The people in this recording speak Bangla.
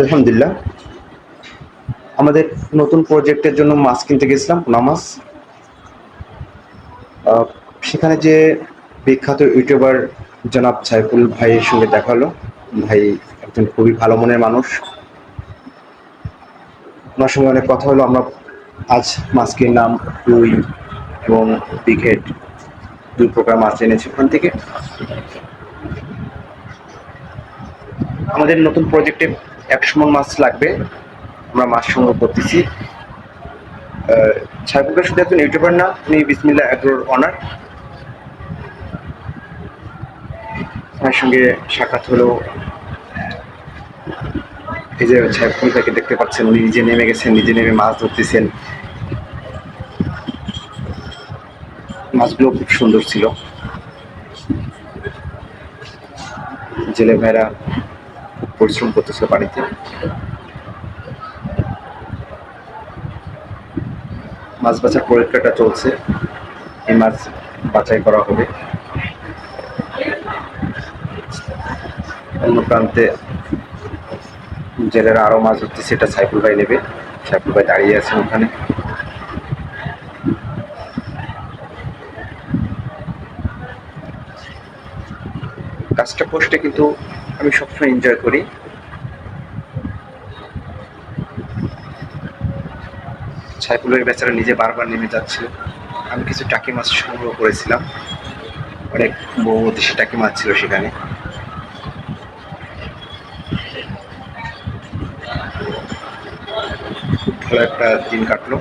আলহামদুলিল্লাহ। আমাদের নতুন প্রজেক্টের জন্য মাছ কিনতে গেছিলাম পোনা মাছ সেখানে যে বিখ্যাত ইউটিউবার জনাব সাইফুল ভাইয়ের সঙ্গে দেখা হলো। ভাই একজন খুবই ভালো মনের মানুষ। ওনার সঙ্গে অনেক কথা হলো, আমরা আজ মাছ কিনলাম রুই এবং পিকেট দুই প্রকার মাছ এনেছি ওখান থেকে। আমাদের নতুন প্রজেক্টে একশো মন মাছ লাগবে। আমরা মাছ সংগ্রহ করতেছি। আহ, শুধু একজন ইউটিউবার না উনি বিসমিল্লা অ্যাগ্রোর অনার ওনার সঙ্গে সাক্ষাৎ হলো। এই যে সাইফুল ভাইকে দেখতে পাচ্ছেন উনি নিজে নেমে গেছেন নিজে নেমে মাছ ধরতেছেন। মাছগুলো খুব সুন্দর ছিল। জেলে ভাইরা পরিশ্রম করতেছিল বাড়িতে মাছ বাছার পরীক্ষাটা চলছে। এই মাছ বাছাই করা হবে। অন্য প্রান্তে জেলেরা আরও মাছ ধরতে, সেটা সাইফুল ভাই নেবে। সাইফুল ভাই দাঁড়িয়ে আছেন ওখানে। কাজটা করতে কিন্তু আমি সবসময় এনজয় করি। ছাইপুলের বেচারা নিজে বারবার নেমে যাচ্ছিল আমি কিছু টাকি মাছ সংগ্রহ করেছিলাম। অনেক বহু দেশি টাকি মাছ ছিল সেখানে। খুব ভালো একটা দিন কাটলো।